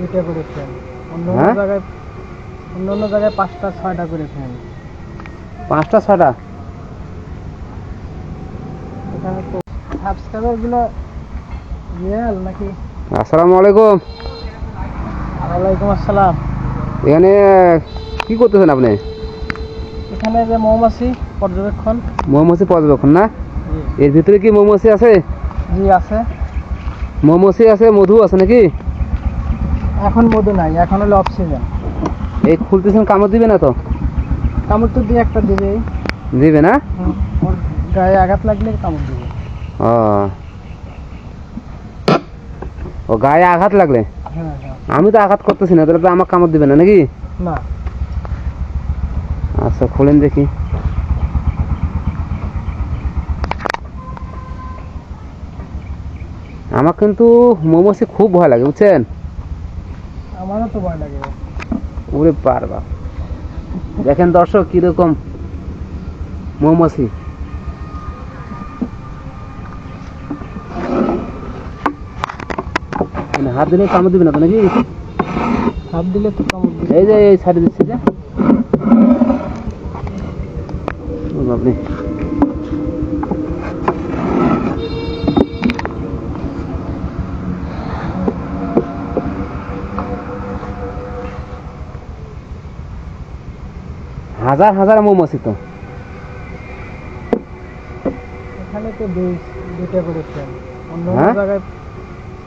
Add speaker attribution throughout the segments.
Speaker 1: দুইটা করে ফ্যান অন্য অন্য
Speaker 2: হ্যাঁ?
Speaker 1: জায়গায় অন্য অন্য জায়গায় পাঁচটা ছয়টা করে ফ্যান
Speaker 2: পাঁচটা ছয়টা?
Speaker 1: এখানে তো রিয়েল নাকি?
Speaker 2: আসসালামু আলাইকুম।
Speaker 1: ওয়ালাইকুম আসসালাম।
Speaker 2: এখানে কি করতেছেন আপনি?
Speaker 1: এখানে যে মৌমাছি পর্যবেক্ষণ।
Speaker 2: মৌমাছি পর্যবেক্ষণ না? এর ভিতরে কি মৌমাছি আছে?
Speaker 1: জি আছে।
Speaker 2: মৌমাছি আছে মধু আছে নাকি?
Speaker 1: এখন মধু নাই এখন হলো অক্সিজেন
Speaker 2: এই খুলতেছেন কামড় দিবে না তো?
Speaker 1: কামড় তো দিয়ে একটা দিবে।
Speaker 2: দিবে না?
Speaker 1: ওর গায়ে আঘাত লাগলে কামড় দিবে।
Speaker 2: ও। ও গায়ে আঘাত লাগলে?
Speaker 1: হ্যাঁ হ্যাঁ।
Speaker 2: আমি তো আঘাত করতেছি না তাহলে তো আমার কামড় দিবে না নাকি?
Speaker 1: না।
Speaker 2: আচ্ছা খোলেন দেখি। আমার কিন্তু মৌমাছি খুব ভয় লাগে বুঝছেন?
Speaker 1: আমারও তো ভয় লাগে।
Speaker 2: ওরে পারবা দেখেন দর্শক কীরকম মৌমাছি। মানে হাত দিলে কামড় দিবে না তো নাকি?
Speaker 1: হাত দিলে তো কামড় দিবে।
Speaker 2: এই যে এই সাইডে দিচ্ছি যে। ও হাজার হাজার মৌমাছি তো।
Speaker 1: এখানে তো দুইটা করে ফ্যান। অন্য
Speaker 2: হ্যাঁ?
Speaker 1: জায়গায়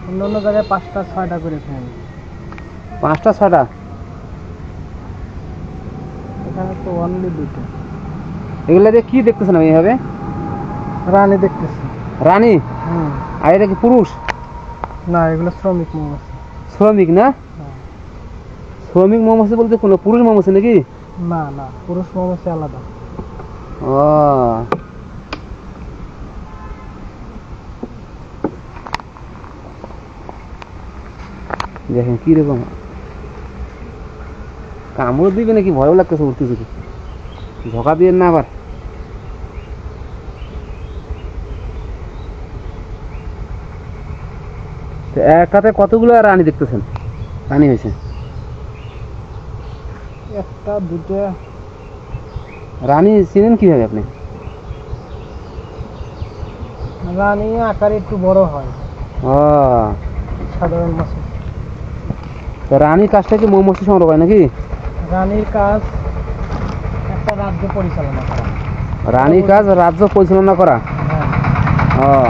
Speaker 1: অন্য অন্য জায়গায় পাঁচটা ছয়টা করে ফ্যান।
Speaker 2: পাঁচটা ছটা
Speaker 1: এখানে তো অনলি দুটো
Speaker 2: এগুলা দিয়ে কি দেখতেছেন আমি এইভাবে
Speaker 1: রানী দেখতেছি।
Speaker 2: রানী?
Speaker 1: হুম।
Speaker 2: আর এটা কি পুরুষ?
Speaker 1: না এগুলো শ্রমিক মৌমাছি
Speaker 2: শ্রমিক না?
Speaker 1: হ্যাঁ।
Speaker 2: শ্রমিক মৌমাছি বলতে কোনো পুরুষ মৌমাছি নাকি?
Speaker 1: না না, পুরুষ মৌমাছি আলাদা।
Speaker 2: ও। দেখেন কীরকম কামড় দিবে নাকি ভয়ও লাগতেছে উঠতে উঠতে ধোকা দিয়ে না আবার। একটাতে কতগুলো রানী দেখতেছেন? রানী হয়েছে।
Speaker 1: একটা দুটো।
Speaker 2: রানী চিনেন কীভাবে আপনি?
Speaker 1: রানী আকারে একটু বড় হয়।
Speaker 2: ও।
Speaker 1: সাধারণ মাছ
Speaker 2: তো রানী কাজটা কি মৌমাছি সংগ্রহ হয় নাকি?
Speaker 1: রানীর কাজ একটা রাজ্য পরিচালনা করা।
Speaker 2: রানীর কাজ রাজ্য পরিচালনা করা?
Speaker 1: হ্যাঁ।
Speaker 2: ও।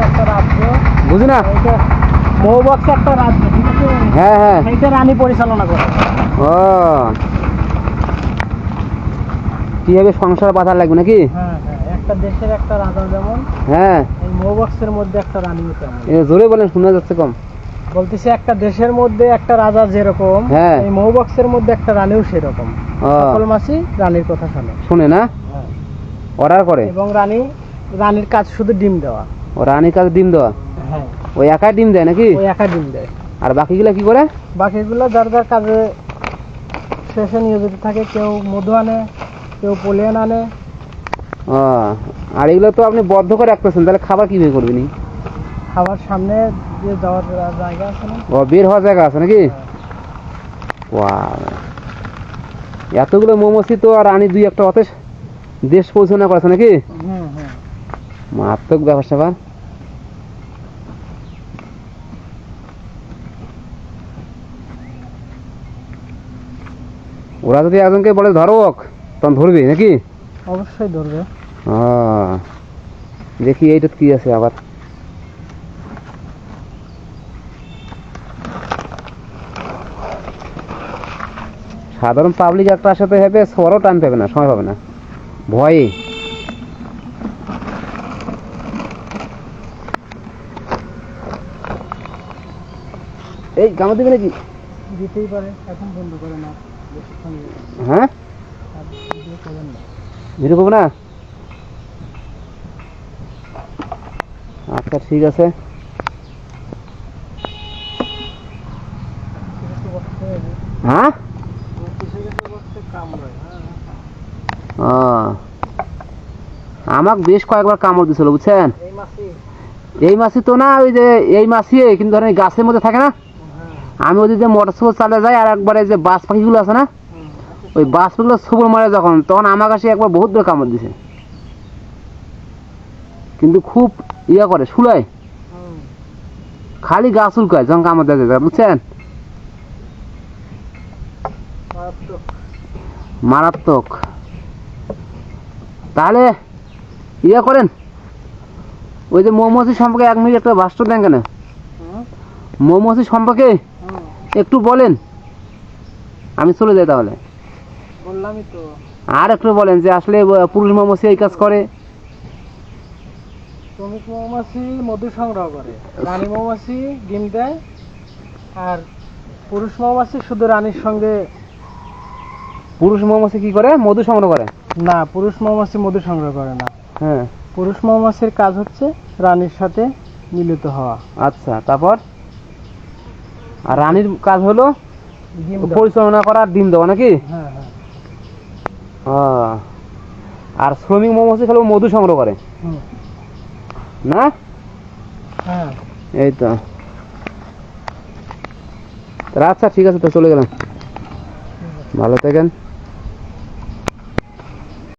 Speaker 1: একটা রাজ্য।
Speaker 2: বুঝি না?
Speaker 1: মৌবাক্স একটা রাজ্য ঠিক আছে?
Speaker 2: হ্যাঁ হ্যাঁ।
Speaker 1: সেইটা রানী পরিচালনা করে।
Speaker 2: ও। কীভাবে সংসার বাঁধা লাগবে নাকি?
Speaker 1: হ্যাঁ হ্যাঁ একটা দেশের একটা রাজা যেমন
Speaker 2: হ্যাঁ।
Speaker 1: এই মৌবাক্সের মধ্যে একটা রানীও তেমন।
Speaker 2: এ জোরে বলেন শোনা যাচ্ছে কম।
Speaker 1: বলতেছি একটা দেশের মধ্যে একটা রাজা যেরকম
Speaker 2: হ্যাঁ।
Speaker 1: এই মৌবাক্সের মধ্যে একটা রানীও সেরকম। সকল মাসি রানীর কথা শোনে।
Speaker 2: শুনে না? অর্ডার করে?
Speaker 1: এবং রানী রানীর কাজ শুধু ডিম দেওয়া।
Speaker 2: ও রানীর কাজ ডিম দেওয়া?
Speaker 1: হ্যাঁ।
Speaker 2: ওই একাই ডিম দেয় নাকি?
Speaker 1: ওই একা ডিম দেয়।
Speaker 2: আর বাকিগুলা কি করে?
Speaker 1: বাকিগুলো যার যার কাজে শেষে নিয়োজিত থাকে কেউ মধু আনে কেউ পোলিয়ান আনে।
Speaker 2: ও আর এগুলো তো আপনি বদ্ধ করে রাখতেছেন তাহলে খাবার কীভাবে করবেন
Speaker 1: খাবার সামনে যে যাওয়ার জায়গা আছে না?
Speaker 2: ও বের হওয়ার জায়গা আছে নাকি. এতগুলো মৌমাছি তো আর রানী দুই একটা অতে দেশ পৌঁছানো করেছে নাকি? মারাত্মক ব্যাপার স্যাপার। ওরা যদি একজনকে বলে ধরক তখন ধরবে নাকি?
Speaker 1: অবশ্যই ধরবে।
Speaker 2: দেখি এইটা কি আছে আবার। সাধারণ পাবলিক একটা সাথে হবে সবারও টাইম পাবে না সময় পাবে না। ভয়ে। এই কামড় দিবে নাকি?
Speaker 1: দিতেই পারে এখন বন্ধ করে না।
Speaker 2: হ্যাঁ? করব না? আচ্ছা ঠিক আছে। হ্যাঁ? আমাকে বেশ কয়েকবার কামড় দিছিল, বুঝছেন?
Speaker 1: এই মাসি।
Speaker 2: তো না, ওই যে এই মাসি, কিন্তু ধরেন গাছের মধ্যে থাকে না? আমি ওদিকে মোটর সাইকেল চালিয়ে যাই আর একবারে যে বাস পাখিগুলো আছে না ওই বাস পাখিগুলো সবুর মারে যখন তখন আমার কাছে একবার বহুত দূরে কামড় দিছে। কিন্তু খুব ইয়া করে শুলায়। খালি গা চুলকায় যখন কামড় দেয় বুঝছেন?
Speaker 1: মারাত্মক।
Speaker 2: তাহলে ইয়ে করেন ওই যে মৌমাছি সম্পর্কে এক মিনিট একটা বাস্তব দেন কেন?
Speaker 1: হুম,
Speaker 2: মৌমাছি সম্পর্কে একটু বলেন। আমি চলে যাই তাহলে।
Speaker 1: বললামই তো।
Speaker 2: আর একটু বলেন যে আসলে পুরুষ মৌমাছি এই কাজ করে?
Speaker 1: শ্রমিক মৌমাছি মধু সংগ্রহ করে। রানী মৌমাছি ডিম দেয় আর পুরুষ মৌমাছি শুধু রানীর সঙ্গে
Speaker 2: পুরুষ মৌমাছি কি করে? মধু সংগ্রহ করে?
Speaker 1: না পুরুষ মৌমাছি মধু সংগ্রহ করে না।
Speaker 2: হ্যাঁ।
Speaker 1: পুরুষ মৌমাছির কাজ হচ্ছে রানীর সাথে মিলিত হওয়া।
Speaker 2: আচ্ছা তারপর? আর রানীর কাজ হলো পরিচালনা করা আর ডিম দেওয়া নাকি?
Speaker 1: হ্যাঁ হ্যাঁ।
Speaker 2: আহ, আর শ্রমিক মৌমাছি খেলো মধু সংগ্রহ করে। না?
Speaker 1: হ্যাঁ।
Speaker 2: এই তো আচ্ছা ঠিক আছে তো চলে গেলাম। ভালো থাকেন।